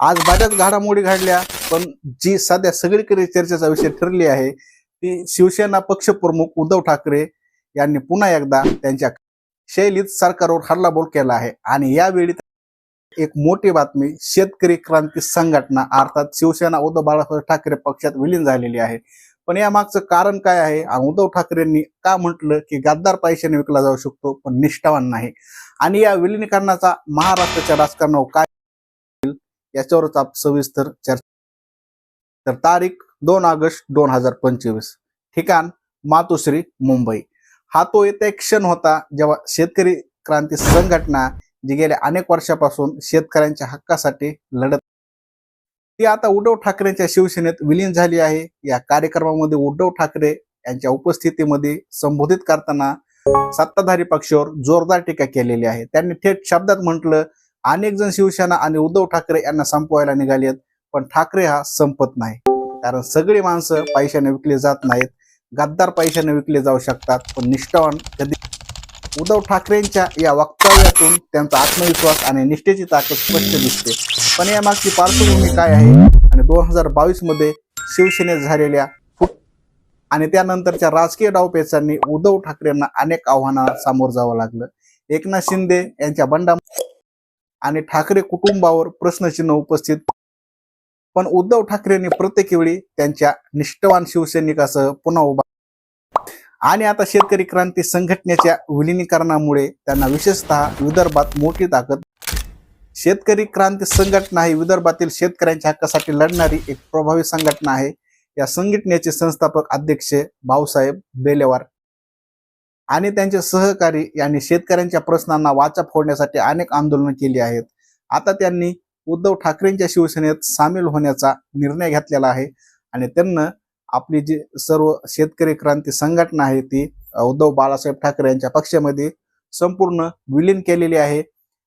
आज बऱ्याच घडामोडी घडल्या पण जी सध्या सगळीकडे चर्चेचा विषय ठरली आहे ती शिवसेना पक्षप्रमुख उद्धव ठाकरे यांनी पुन्हा एकदा त्यांच्या शैलीत सरकारवर हल्लाबोल केला आहे. आणि यावेळी एक मोठी बातमी शेतकरी क्रांती संघटना अर्थात शिवसेना उद्धव बाळासाहेब ठाकरे पक्षात विलीन झालेली आहे. पण या मागचं कारण काय आहे? आणि उद्धव ठाकरेंनी का म्हटलं की गद्दार पैशाने विकला जाऊ शकतो पण निष्ठावान नाही. आणि या विलीनीकरणाचा महाराष्ट्राच्या राजकारणावर काय याच्यावरच आप सविस्तर चर्चा. तर तारीख दोन ऑगस्ट दोन हजार पंचवीस. ठिकाण मातोश्री मुंबई. हा तो येत्या एक क्षण होता जेव्हा शेतकरी क्रांती संघटना जी गेल्या अनेक वर्षापासून शेतकऱ्यांच्या हक्कासाठी लढत ती आता उद्धव ठाकरेंच्या शिवसेनेत विलीन झाली आहे. या कार्यक्रमामध्ये उद्धव ठाकरे यांच्या उपस्थितीमध्ये संबोधित करताना सत्ताधारी पक्षावर जोरदार टीका केलेली आहे. त्यांनी थेट शब्दात म्हटलं अनेक जण शिवसेना आणि उद्धव ठाकरे यांना संपवायला निघाले आहेत पण ठाकरे हा संपत नाही. कारण सगळी माणसं पैशाने विकली जात नाहीत गद्दार पैशाने विकले जाऊ शकतात पण निष्ठावान कधी उद्धव ठाकरेंच्या या वक्तव्यातून त्यांचा आत्मविश्वास आणि निष्ठेची ताकद स्पष्ट दिसते. पण या मागची पार्श्वभूमी काय आहे? आणि दोन हजार बावीसमध्ये शिवसेनेत झालेल्या फुट आणि त्यानंतरच्या राजकीय डावपेचांनी उद्धव ठाकरेंना अनेक आव्हानांना सामोरं जावं लागलं. एकनाथ शिंदे यांच्या बंडा आणि ठाकरे कुटुंबावर प्रश्नचिन्ह उपस्थित. पण उद्धव ठाकरेंनी प्रत्येक वेळी त्यांच्या निष्ठवान शिवसैनिकासह पुन्हा उभा आणि आता शेतकरी क्रांती संघटनेच्या विलिनीकरणामुळे त्यांना विशेषतः विदर्भात मोठी ताकद. शेतकरी क्रांती संघटना ही विदर्भातील शेतकऱ्यांच्या हक्कासाठी लढणारी एक प्रभावी संघटना आहे. या संघटनेचे संस्थापक अध्यक्ष भाऊसाहेब बेलेवार आणि त्यांचे सहकारी यांनी शेतकऱ्यांच्या प्रश्नांना वाचा फोडण्यासाठी अनेक आंदोलनं केली आहेत. आता त्यांनी उद्धव ठाकरेंच्या शिवसेनेत सामील होण्याचा निर्णय घेतलेला आहे. आणि त्यांना आपली जी सर्व शेतकरी क्रांती संघटना आहे ती उद्धव बाळासाहेब ठाकरे यांच्या पक्षामध्ये संपूर्ण विलीन केलेली आहे.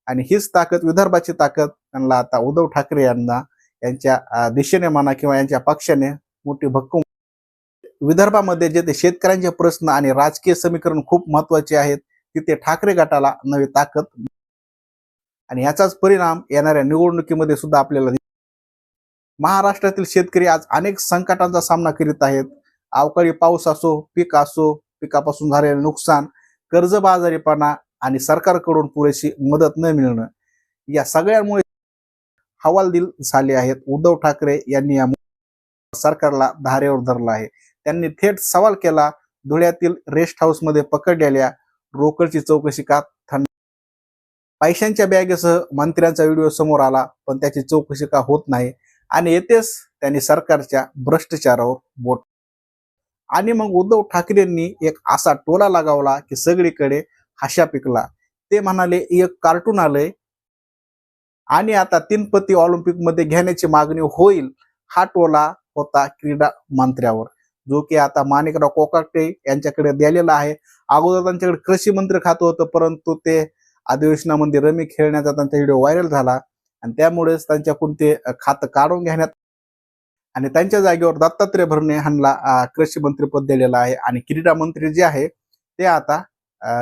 आणि हीच ताकद विदर्भाची ताकद त्यांना आता उद्धव ठाकरे यांना यांच्या दिशेने म्हणा किंवा यांच्या पक्षाने मोठी भक्कम विदर्भामध्ये जे शेतकऱ्यांचे प्रश्न आणि राजकीय समीकरण खूप महत्त्वाचे आहेत तिथे ठाकरे गटाला नवी ताकद. आणि याचाच परिणाम येणाऱ्या निवडणुकीमध्ये सुद्धा आपल्याला महाराष्ट्रातील शेतकरी आज अनेक संकटांचा सामना करीत आहेत. अवकाळी पाऊस असो पीक असो पिकापासून झालेले नुकसान कर्जबाजारीपणा आणि सरकारकडून पुरेशी मदत न मिळणं या सगळ्यांमुळे हवालदिल झाले आहेत. उद्धव ठाकरे यांनी या सरकारला धारेवर धरला आहे. त्यांनी थेट सवाल केला. धुळ्यातील रेस्ट हाऊसमध्ये पकडलेल्या रोकडची चौकशी का थंड पैशांच्या बॅगेसह मंत्र्यांचा व्हिडिओ समोर आला पण त्याची चौकशी का होत नाही? आणि येथेच त्यांनी सरकारच्या भ्रष्टाचारावर बोट आणि मग उद्धव ठाकरेंनी एक असा टोला लगावला की सगळीकडे हाशा पिकला. ते म्हणाले एक कार्टून आलंय आणि आता तीन पती ऑलिम्पिकमध्ये घेण्याची मागणी होईल. हा टोला होता क्रीडा मंत्र्यावर. जो की आता माणिकराव कोकाटे यांच्याकडे दिलेला आहे. अगोदर त्यांच्याकडे कृषी मंत्री खातं होतं परंतु ते अधिवेशनामध्ये रमी खेळण्याचा त्यांचा व्हिडिओ व्हायरल झाला. आणि त्यामुळेच त्यांच्याकडून ते खातं काढून घेण्यात आणि त्यांच्या जागेवर दत्तात्रय भरणे ह्यांना कृषी मंत्रीपद दिलेलं आहे. आणि क्रीडा मंत्री जे आहे ते आता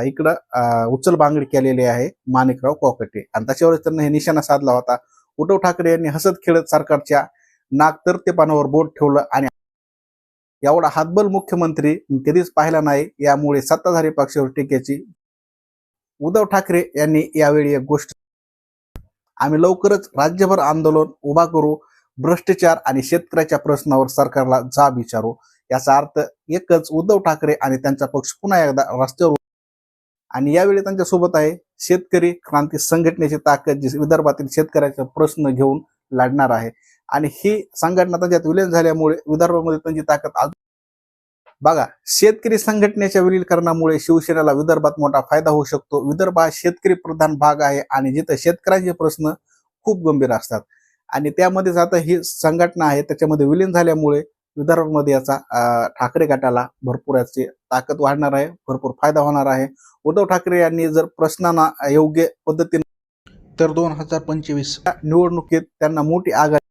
इकडं अं, उचल बांगडी केलेली आहे माणिकराव कोकटे. आणि त्याच्यावरच त्यांना हे निशाणा साधला होता. उद्धव ठाकरे यांनी हसत खेळत सरकारच्या नागतर्तेपणावर बोट ठेवलं आणि एवढा हातबल मुख्यमंत्री कधीच पाहिला नाही यामुळे सत्ताधारी पक्षावर टीकेची. उद्धव ठाकरे यांनी यावेळी एक गोष्ट आम्ही लवकरच राज्यभर आंदोलन उभा करू भ्रष्टाचार आणि शेतकऱ्याच्या प्रश्नावर सरकारला जाब विचारू. याचा अर्थ एकच उद्धव ठाकरे आणि त्यांचा पक्ष पुन्हा एकदा रस्त्यावर आणि यावेळी त्यांच्यासोबत आहे शेतकरी क्रांती संघटनेची ताकद जी विदर्भातील शेतकऱ्याचा प्रश्न घेऊन लढणार आहे. आणि ही संघटना त्यांच्यात विलीन झाल्यामुळे विदर्भामध्ये त्यांची ताकद बघा शेतकरी संघटनेच्या विलीनीकरणामुळे शिवसेनेला विदर्भात मोठा फायदा होऊ शकतो. विदर्भ हा शेतकरी प्रधान भाग आहे आणि जिथे शेतकऱ्यांचे प्रश्न खूप गंभीर असतात. आणि त्यामध्येच आता ही संघटना आहे त्याच्यामध्ये विलीन झाल्यामुळे विदर्भामध्ये याचा ठाकरे गटाला भरपूर याची ताकद वाढणार आहे भरपूर फायदा होणार आहे. उद्धव ठाकरे यांनी जर प्रश्नांना योग्य पद्धतीने तर दोन हजार पंचवीस निवडणुकीत त्यांना मोठी आघाडी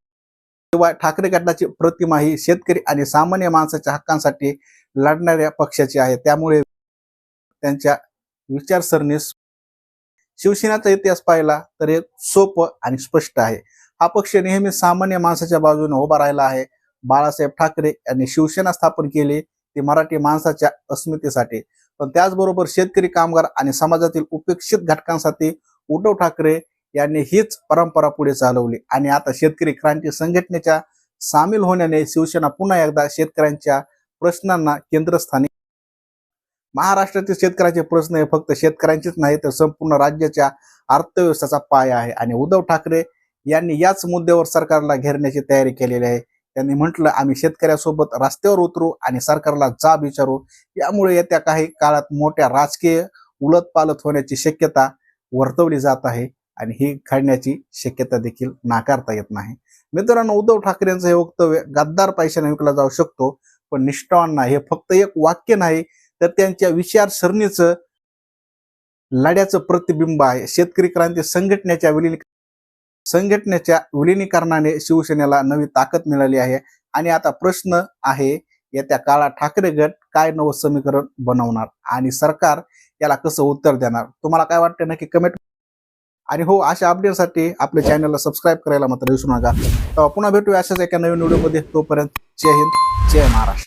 शिवाय ठाकरे गटाची प्रतिमा ही शेतकरी आणि सामान्य माणसाच्या हक्कांसाठी लढणाऱ्या पक्षाची आहे. त्यामुळे त्यांच्या विचारसरणीस शिवसेनाचा इतिहास पाहिला तर एक सोपं आणि स्पष्ट आहे. हा पक्ष नेहमी सामान्य माणसाच्या बाजूने उभा राहिला आहे. बाळासाहेब ठाकरे यांनी शिवसेना स्थापन केली ती मराठी माणसाच्या अस्मितेसाठी. पण त्याचबरोबर शेतकरी कामगार आणि समाजातील उपेक्षित घटकांसाठी उद्धव ठाकरे यांनी हीच परंपरा पुढे चालवली. आणि आता शेतकरी क्रांती संघटनेच्या सामील होण्याने शिवसेना पुन्हा एकदा शेतकऱ्यांच्या प्रश्नांना केंद्रस्थानी महाराष्ट्रातील शेतकऱ्यांचे प्रश्न हे फक्त शेतकऱ्यांचेच नाही तर संपूर्ण राज्याच्या अर्थव्यवस्थेचा पाया आहे. आणि उद्धव ठाकरे यांनी याच मुद्द्यावर सरकारला घेरण्याची तयारी केलेली आहे. त्यांनी म्हटलं आम्ही शेतकऱ्यासोबत रस्त्यावर उतरू आणि सरकारला जाब विचारू. यामुळे येत्या काही काळात मोठ्या राजकीय उलटपालट होण्याची शक्यता वर्तवली जात आहे. आणि ही घडण्याची शक्यता देखील नाकारता येत नाही. मित्रांनो उद्धव ठाकरे यांचं हे वक्तव्य गद्दार पैशाने विकला जाऊ शकतो पण निष्ठावान नाही. हे फक्त एक वाक्य नाही तर त्यांच्या विचारसरणीचं लढ्याचं प्रतिबिंब आहे. शेतकरी क्रांती संघटनेच्या विलीनी संघटनेच्या विलिनीकरणाने शिवसेनेला नवी ताकद मिळाली आहे. आणि आता प्रश्न आहे येत्या काळात ठाकरे गट काय नवं समीकरण बनवणार? आणि सरकार याला कसं उत्तर देणार? तुम्हाला काय वाटतं? नक्की कमेंट आणि हो अशा अपडेटसाठी आपल्या चॅनलला सबस्क्राईब करायला मात्र विसरू नका. पुन्हा भेटूया अशाच एका नवीन व्हिडिओमध्ये तोपर्यंत जय हिंद जय महाराष्ट्र.